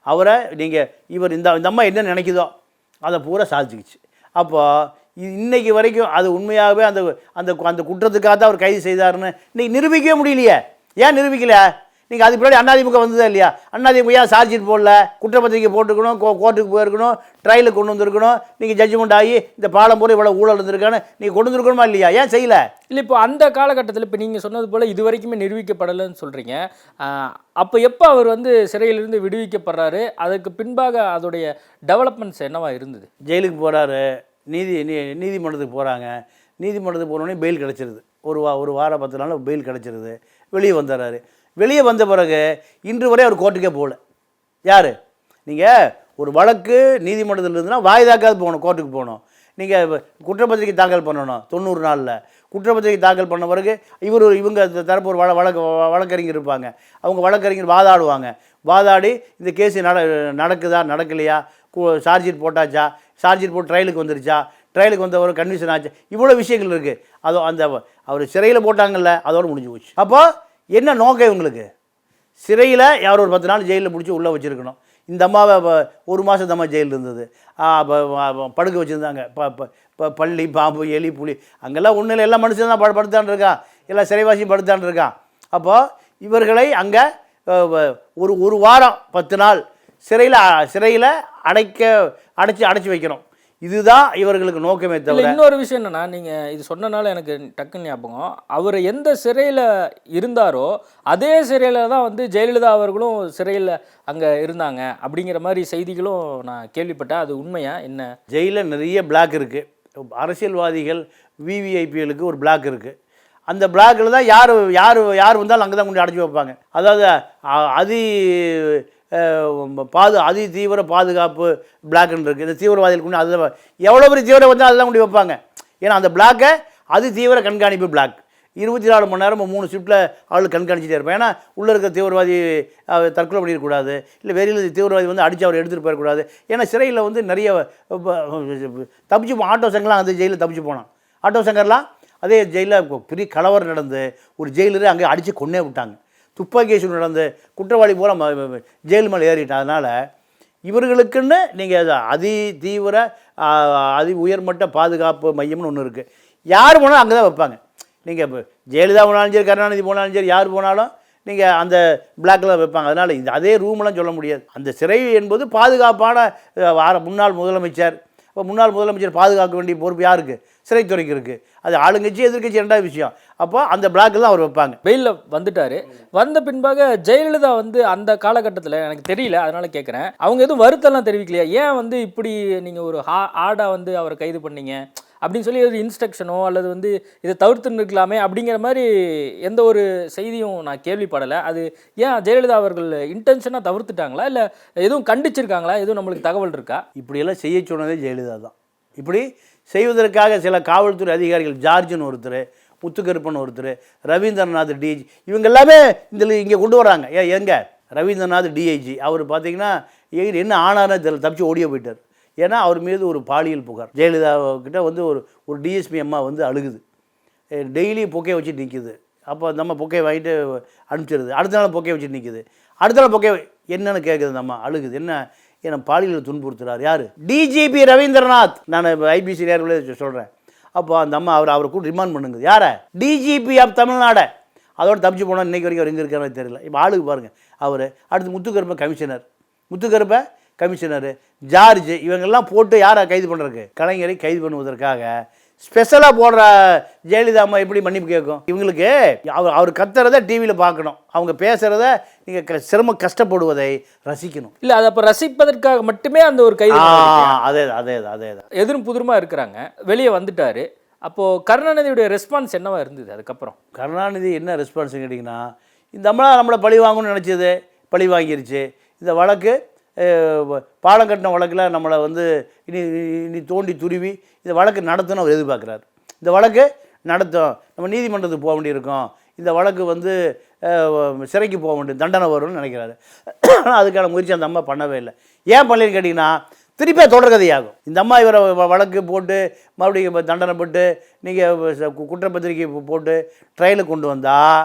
அவரை நீங்கள் இவர் இந்த இந்த அம்மா என்ன நினைக்குதோ அதை பூரா சாதிச்சுக்கிச்சு. அப்போ இ- இன்னைக்கு வரைக்கும் அது உண்மையாகவே அந்த அந்த அந்த குற்றத்துக்காக தான் அவர் கைது செய்தாருன்னு இன்றைக்கி நிரூபிக்கவே முடியலையே. ஏன் நிரூபிக்கலை? நீங்கள் அதுக்கு பின்னாடி அதிமுக வந்ததா இல்லையா? அதிமுக ஏன் சார்ஜ் ஷீட் போடல? குற்றப்பத்திரிக்கை போட்டுக்கணும் கோ கோர்ட்டுக்கு போயிருக்கணும் ட்ரையலுக்கு கொண்டு வந்திருக்கணும். நீங்கள் ஜட்ஜ்மெண்ட் ஆகி இந்த பாலம் பூரா இவ்வளோ ஊழல் இருந்திருக்கான்னு நீங்கள் கொண்டு வந்திருக்கணுமா இல்லையா? ஏன் செய்யலை? இல்லை இப்போ அந்த காலகட்டத்தில் இப்போ நீங்கள் சொன்னது போல் இது வரைக்குமே நிரூபிக்கப்படலைன்னு சொல்கிறீங்க அப்போ எப்போ அவர் வந்து சிறையிலிருந்து விடுவிக்கப்படுறாரு? அதுக்கு பின்பாக அதோடைய டெவலப்மெண்ட்ஸ் என்னவா இருந்தது? ஜெயிலுக்கு போகிறாரு நீதி நீ நீதிமன்றத்துக்கு போகிறாங்க நீதிமன்றத்துக்கு போனோடனே பெயில் கிடச்சிருது. ஒரு வா ஒரு வாரம் பத்து நாள் பெயில் கிடச்சிருது. வெளியே வந்துடுறாரு. வெளியே வந்த பிறகு இன்று வரை அவர் கோர்ட்டுக்கே போகல. யார்? நீங்கள் ஒரு வழக்கு நீதிமன்றத்தில் இருந்துன்னா வாய்தாக்காவது போகணும் கோர்ட்டுக்கு போகணும். நீங்கள் குற்றப்பத்திரிக்கை தாக்கல் பண்ணணும் தொண்ணூறு நாளில். குற்றப்பத்திரிக்கை தாக்கல் பண்ண பிறகு இவர் இவங்க தரப்பு ஒரு வழ வழக்கு வ- வழக்கறிஞர் இருப்பாங்க. அவங்க வழக்கறிஞர் வாதாடுவாங்க. வாதாடி இந்த கேஸ் நட நடக்குதா நடக்கலையா? சார்ஜ் ஷீட் போட்டாச்சா? சார்ஜ் ஷீட் போட்டு ட்ரையலுக்கு வந்துருச்சா? ட்ரையலுக்கு வந்தவர் கன்விஷன் ஆச்சு. இவ்வளோ விஷயங்கள் இருக்குது அதோ அந்த அவர் சிறையில் போட்டாங்கல்ல அதோடு முடிஞ்சு போச்சு. அப்போ என்ன நோக்கம் இவங்களுக்கு? சிறையில் யார் ஒரு பத்து நாள் ஜெயிலில் பிடிச்சி உள்ளே வச்சுருக்கணும். இந்த அம்மாவை ஒரு மாதம் தம்மா ஜெயில் இருந்தது. படுக்க வச்சுருந்தாங்க. ப ப- ப- பள்ளி பாம்பு எலி புலி. அங்கெல்லாம் ஒன்றும் இல்லை. எல்லா மனுஷன் தான் படுத்தான்னு இருக்கான். எல்லா சிறைவாசியும் படுத்தான்னு இருக்கான். அப்போது இவர்களை அங்கே ஒரு ஒரு வாரம் பத்து நாள் சிறையில் சிறையில் அடைக்க அடைச்சி அடைச்சி வைக்கணும். இதுதான் இவர்களுக்கு நோக்கமே தவிர. இன்னொரு விஷயம் என்னன்னா நீங்க இது சொன்னனால எனக்கு டக்குன்னு ஞாபகம். அவர் எந்த சிறையில இருந்தாரோ அதே சிறையில தான் வந்து ஜெயலலிதா அவர்களும் சிறையில் அங்க இருந்தாங்க அப்படிங்கிற மாதிரி செய்திகளும் நான் கேள்விப்பட்டேன். அது உண்மையா? என்ன? ஜெயிலில் நிறைய பிளாக் இருக்குது அரசியல்வாதிகள் விவிஐபிகளுக்கு ஒரு பிளாக் இருக்குது அந்த பிளாக்கில் தான் யார் யார் யார் வந்தாலும் அங்கே தான் கொண்டு அடைச்சி வைப்பாங்க. அதாவது அதி பாது அதி தீவிர பாதுகாப்பு பிளாக்குன்னு இருக்குது இந்த தீவிரவாதிகள் கொண்டு அதில் எவ்வளோ பெரிய தீவிரம் வந்தால் அதெல்லாம் கொண்டு வைப்பாங்க. ஏன்னா அந்த பிளாக்கை அதி தீவிர கண்காணிப்பு பிளாக். இருபத்தி நாலு மணி நேரம் மூணு ஷிஃப்ட்டில் அவள் கண்காணிச்சிட்டே இருப்பேன் ஏன்னா உள்ளே இருக்க தீவிரவாதி தற்கொலை பண்ணிடக்கூடாது. இல்லை வெளியில் தீவிரவாதி வந்து அடித்து அவர் எடுத்துகிட்டு போயிடக்கூடாது. ஏன்னா சிறையில் வந்து நிறைய தப்பிச்சு ஆட்டோ சங்கர்லாம் அந்த ஜெயிலில் தப்பிச்சு போனான். ஆட்டோ சங்கர்லாம் அதே ஜெயிலில் பெரிய கலவரம் நடந்து ஒரு ஜெயிலரே அங்கே அடித்து கொன்னே விட்டாங்க. துப்பாக்கி சூடு நடந்து குற்றவாளி போல ஜெயில் மேலே ஏறிட்டான் அதனால் இவர்களுக்குன்னு நீங்கள் அதி தீவிர அதி உயர்மட்ட பாதுகாப்பு மையம்னு ஒன்று இருக்குது யார் போனாலும் அங்கே தான் வைப்பாங்க. நீங்கள் இப்போ ஜெயலலிதா போனாலும் சரி கருணாநிதி போனாலும் சரி யார் போனாலும் நீங்கள் அந்த பிளாக்கில் வைப்பாங்க. அதனால் இந்த அதே ரூம்லாம் சொல்ல முடியாது. அந்த சிறை என்பது பாதுகாப்பான வார முன்னாள் முதலமைச்சர் இப்போ முன்னாள் முதலமைச்சர் பாதுகாக்க வேண்டிய பொறுப்பு யாருக்கு? சிறைத்துறைக்கு இருக்குது அது ஆளுங்கட்சி எதிர்க்கட்சி ரெண்டாவது விஷயம். அப்போ அந்த பிளாக்கில் தான் அவர் வைப்பாங்க. வெயிலில் வந்துட்டார். வந்த பின்பாக ஜெயலலிதா வந்து அந்த காலகட்டத்தில் எனக்கு தெரியல அதனால் கேட்குறேன் அவங்க எதுவும் வருத்தம்லாம் தெரிவிக்கலையா? ஏன் வந்து இப்படி நீங்கள் ஒரு ஹா ஆடாக வந்து அவரை கைது பண்ணீங்க? அப்படின்னு சொல்லி ஒரு இன்ஸ்ட்ரக்ஷனோ அல்லது வந்து இதை தவிர்த்துன்னு இருக்கலாமே அப்படிங்கிற மாதிரி எந்த ஒரு செய்தியும் நான் கேள்விப்படலை. அது ஏன் ஜெயலலிதா அவர்கள் இன்டென்ஷனாக தவிர்த்துட்டாங்களா? இல்லை எதுவும் கண்டிச்சிருக்காங்களா? எதுவும் நம்மளுக்கு தகவல் இருக்கா? இப்படியெல்லாம் செய்ய சொன்னதே ஜெயலலிதா தான். இப்படி செய்வதற்காக சில காவல்துறை அதிகாரிகள் ஜார்ஜின் ஒருத்தர் முத்துக்கருப்பன் ஒருத்தர் ரவீந்திரநாத் டிஜி இவங்க எல்லாமே இதில் இங்கே கொண்டு வராங்க. ஏ எங்க? ரவீந்திரநாத் டிஐஜி அவர் பார்த்தீங்கன்னா என்ன ஆனார்னு தெரியல. தப்பிச்சு ஓடியே போயிட்டார். ஏன்னா அவர் மீது ஒரு பாலியல் புகார். ஜெயலலிதா கிட்ட வந்து ஒரு ஒரு டிஎஸ்பி அம்மா வந்து அழுகுது. டெய்லி பொக்கையை வச்சு நிற்கிது அப்போ நம்ம பொக்கையை வாங்கிட்டு அனுப்பிச்சிடுது அடுத்த நாள் பொக்கையை வச்சு நிற்கிது அடுத்த நாள் பொக்கை என்னென்னு கேட்குது அந்த அம்மா அழுகுது. என்ன என்னை பாலியல் துன்புறுத்துறார்? யார்? டிஜிபி ரவீந்திரநாத். நான் ஐபிசி நேர்களே சொல்கிறேன் அப்போ அந்த அம்மா அவர் அவரை கூட ரிமாண்ட் பண்ணுங்க யாரை? டிஜிபி ஆஃப் தமிழ்நாடை. அதோட தப்பிச்சு போனால் இன்றைக்கி வரைக்கும் அவர் எங்கே இருக்காருன்னு தெரியல. இப்போ ஆளுக்கு பாருங்கள் அவர் அடுத்து முத்துக்கருப்ப கமிஷனர். முத்துக்கருப்பை கமிஷனர் ஜார்ஜ் இவங்கெல்லாம் போட்டு யாரை கைது பண்ணுறதுக்கு கலைஞரை கைது பண்ணுவதற்காக ஸ்பெஷலாக போடுற ஜெயலலிதா அம்மா எப்படி மன்னிப்பு கேட்கும்? இவங்களுக்கு அவர் அவர் கத்துறத டிவியில் பார்க்கணும். அவங்க பேசுகிறத நீங்கள் க சிரம கஷ்டப்படுவதை ரசிக்கணும். இல்லை அதை அப்போ ரசிப்பதற்காக மட்டுமே அந்த ஒரு கைது? அதே தான், அதே தான், அதே தான் எதிரும் புதிருமா இருக்கிறாங்க. வெளியே வந்துட்டாரு. அப்போ கருணாநிதியுடைய ரெஸ்பான்ஸ் என்னவா இருந்தது அதுக்கப்புறம்? கருணாநிதி என்ன ரெஸ்பான்ஸ் கேட்டிங்கன்னா இந்த அம்மா நம்மளை பழி வாங்கணும்னு நினச்சது பழி வாங்கிருச்சு. இந்த வழக்கு பாலம் கட்டின வழக்கில் நம்மளை வந்து இனி இனி தோண்டி துருவி இந்த வழக்கு நடத்தணும் அவர் எதிர்பார்க்குறாரு. இந்த வழக்கு நடத்தும். நம்ம நீதிமன்றத்துக்கு போக வேண்டியிருக்கோம். இந்த வழக்கு வந்து சிறைக்கு போக வேண்டிய தண்டனை வரும்னு நினைக்கிறாரு. ஆனால் அதுக்கான முயற்சி அந்த அம்மா பண்ணவே இல்லை. ஏன் பண்ணலன்னு கேட்டிங்கன்னா திருப்பி தொடர்கதையாகும் இந்த அம்மா இவரை வ- வழக்கு போட்டு மறுபடியும் தண்டனை போட்டு நீங்கள் குற்றப்பத்திரிக்கை போட்டு ட்ரையலுக்கு கொண்டு வந்தால்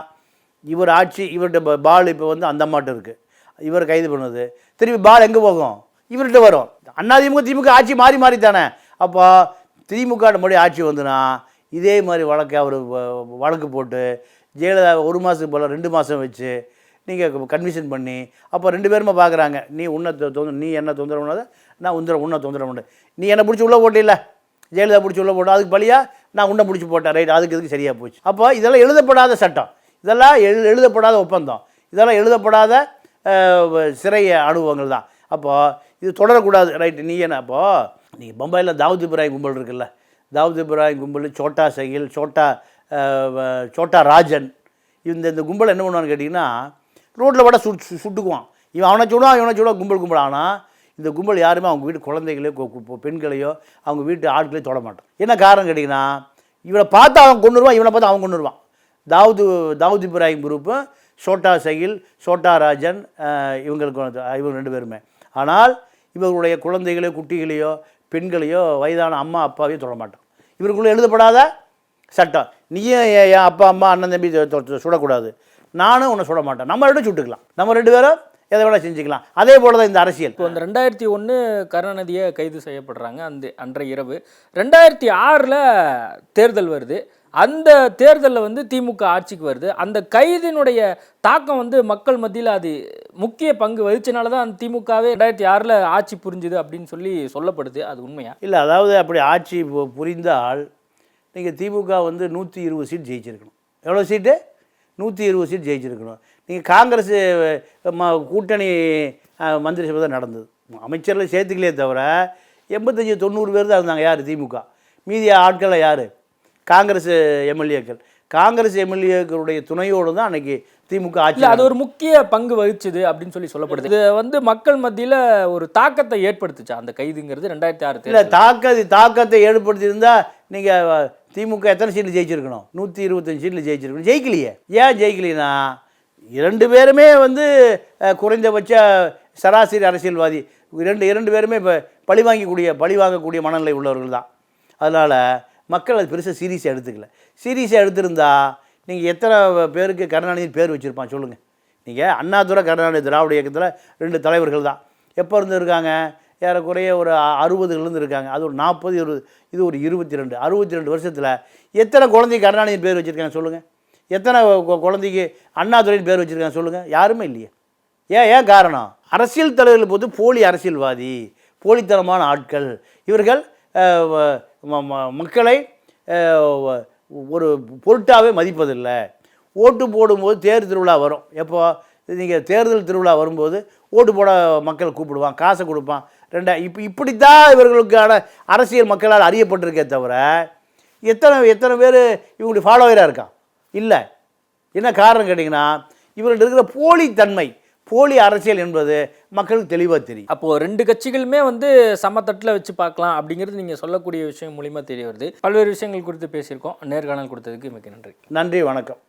இவர் ஆட்சி இவர்கிட்ட பால் இப்போ வந்து அந்த அம்மாட்ட இருக்குது இவர் கைது பண்ணுது. திரும்பி பால் எங்கே போகும்? இவர்கிட்ட வரும். அண்ணா திமுக திமுக ஆட்சி மாறி மாறி தானே. அப்போ திமுக மறுபடியும் ஆட்சி வந்துனா இதே மாதிரி வழக்கு அவர் வழக்கு போட்டு ஜெயலலிதா ஒரு மாதத்துக்கு போல் ரெண்டு மாதம் வச்சு நீங்கள் கன்விஷன் பண்ணி அப்போ ரெண்டு பேருமே பார்க்குறாங்க நீ உன்னை தொ- தொந்த நீ என்ன தொந்தரவு பண்ணாத நான் உந்தர உன்னை தொந்தரவு பண்ணு. நீ என்னை பிடிச்சி உள்ளே போட்டில்ல? ஜெயலலிதா பிடிச்சி உள்ளே போட்டோம் அதுக்கு பழியா நான் உன்னை பிடிச்சி போட்டேன். ரைட் அதுக்கு இதுக்கு சரியாக போச்சு. அப்போ இதெல்லாம் எழுதப்படாத சட்டம். இதெல்லாம் எழு எழுதப்படாத ஒப்பந்தம். இதெல்லாம் எழுதப்படாத சிறை அனுபவங்கள் தான். அப்போது இது தொடரக்கூடாது. ரைட் நீ என்ன? அப்போது நீங்கள் பம்பாயில் தாவூத் இப்ராஹிம் கும்பல் இருக்குல்ல? தாவூத் இப்ராஹிம் கும்பல் சோட்டா சகில் சோட்டா வ- சோட்டா ராஜன். இந்த இந்த கும்பல் என்ன பண்ணுவான்னு கேட்டிங்கன்னா ரோட்டில் வட சுட் சுட்டுக்குவான். இவன் அவனை சுடுவான் இவனை சுடுவான் கும்பல் கும்பல். ஆனால் இந்த கும்பல் யாருமே அவங்க வீட்டு குழந்தைகளையோ பெண்களையோ அவங்க வீட்டு ஆட்களையோ தொட மாட்டான். என்ன காரணம் கேட்டிங்கன்னா இவனை பார்த்து அவன் கொண்டுருவான் இவனை பார்த்து அவன் கொண்டுருவான் தாவூது தாவூத் இப்ராஹிம் குரூப்பு சோட்டா சகில் சோட்டா ராஜன் இவங்களுக்கு வந்து, இவங்க ரெண்டு பேருமே. ஆனால் இவர்களுடைய குழந்தைகளையோ குட்டிகளையோ பெண்களையோ வயதான அம்மா அப்பாவையோ தொட மாட்டான். இவருக்குள்ளே எழுதப்படாத சட்டம். நீயும் என் அப்பா அம்மா அண்ணன் தம்பி சுடக்கூடாது. நானும் உன்னை சுட மாட்டேன். நம்ம ரெண்டும் சுட்டுக்கலாம். நம்ம ரெண்டு பேரும் எதை வேணால் செஞ்சுக்கலாம். அதே போல தான் இந்த அரசியல். இப்போ அந்த ரெண்டாயிரத்தி ஒன்று கருணாநிதியை கைது செய்யப்படுறாங்க அந்த அன்றைய இரவு. ரெண்டாயிரத்தி ஆறில் தேர்தல் வருது. அந்த தேர்தலில் வந்து திமுக ஆட்சிக்கு வருது. அந்த கைதினுடைய தாக்கம் வந்து மக்கள் மத்தியில் அது முக்கிய பங்கு வகிச்சனால தான் அந்த திமுகவே ரெண்டாயிரத்தி ஆறில் ஆட்சி புரிஞ்சுது அப்படின்னு சொல்லி சொல்லப்படுது. அது உண்மையா? இல்லை அதாவது அப்படி ஆட்சி பு- புரிந்தால் நீங்கள் திமுக வந்து நூற்றி இருபது சீட் ஜெயிச்சிருக்கணும். எவ்வளோ சீட்டு? நூற்றி இருபது சீட் ஜெயிச்சிருக்கணும். நீங்கள் காங்கிரஸ் கூட்டணி மந்திரி சபை தான் நடந்தது. அமைச்சரில் சேர்த்துக்கலையே தவிர எண்பத்தஞ்சு தொண்ணூறு பேர் தான் இருந்தாங்க. யார்? திமுக. மீதி ஆட்களில் யார்? காங்கிரஸ் எம்எல்ஏக்கள். காங்கிரஸ் எம்எல்ஏக்களுடைய துணையோடு தான் அன்னைக்கு திமுக ஆட்சி அது ஒரு முக்கிய பங்கு வகிச்சுது அப்படின்னு சொல்லி சொல்லப்படுது. இது வந்து மக்கள் மத்தியில் ஒரு தாக்கத்தை ஏற்படுத்துச்சு அந்த கைதுங்கிறது ரெண்டாயிரத்தி ஆறு இல்லை தாக்க தாக்கத்தை ஏற்படுத்தியிருந்தா நீங்கள் திமுக எத்தனை சீட்டில் ஜெயிச்சிருக்கணும்? நூற்றி இருபத்தஞ்சு சீட்டில் ஜெயிச்சிருக்கணும். ஜெயிக்கலையே. ஏன் ஜெயிக்கலைன்னா இரண்டு பேருமே வந்து குறைந்தபட்ச சராசரி அரசியல்வாதி. இரண்டு இரண்டு பேருமே இப்போ பழி வாங்கக்கூடிய பழி வாங்கக்கூடிய மனநிலை உள்ளவர்கள் தான். அதனால் மக்கள் அது பெருசாக சீரியஸாக எடுத்துக்கல. சீரியஸாக எடுத்திருந்தா நீங்கள் எத்தனை பேருக்கு கருணாநிதி பேர் வச்சுருப்பான் சொல்லுங்கள் நீங்கள் அண்ணாதுரை கருணாநிதி திராவிட இயக்கத்தில் ரெண்டு தலைவர்கள் தான். எப்போ இருந்து இருக்காங்க? ஏறக்குறைய ஒரு அறுபதுலேருந்து இருக்காங்க. அது ஒரு நாற்பது இருபது இது ஒரு இருபத்தி ரெண்டு அறுபத்தி ரெண்டு வருஷத்தில் எத்தனை குழந்தைக்கு கருணாநிதி பேர் வச்சுருக்காங்க சொல்லுங்கள் எத்தனை குழந்தைக்கு அண்ணாதுரையின் பேர் வச்சுருக்காங்க சொல்லுங்கள் யாருமே இல்லையே. ஏன் ஏன் காரணம்? அரசியல் தலைவர்கள் போது போலி அரசியல்வாதி போலித்தனமான ஆட்கள். இவர்கள் மக்களை ஒரு பொருட்டாகவே மதிப்பதில்லை. ஓட்டு போடும்போது தேர் திருவிழா வரும். எப்போ? நீங்கள் தேர்தல் திருவிழா வரும்போது ஓட்டு போட மக்கள் கூப்பிடுவான் காசை கொடுப்பான். ரெண்டா இப்போ இப்படித்தான் இவர்களுக்கான அரசியல் மக்களால் அறியப்பட்டிருக்கே தவிர எத்தனை எத்தனை பேர் இவங்களுடைய ஃபாலோவராக இருக்கான்? இல்லை. என்ன காரணம் கேட்டிங்கன்னா இவர்கள்ட்ட இருக்கிற போலித்தன்மை போலி அரசியல் என்பது மக்களுக்கு தெளிவாக தெரியும். அப்போ ரெண்டு கட்சிகளுமே வந்து சமத்தட்டில் வச்சு பார்க்கலாம் அப்படிங்கிறது நீங்க சொல்லக்கூடிய விஷயம் மூலியமா தெரிய வருது. பல்வேறு விஷயங்கள் குறித்து பேசியிருக்கோம். நேர்காணல் கொடுத்ததுக்கு மிக்க நன்றி. நன்றி வணக்கம்.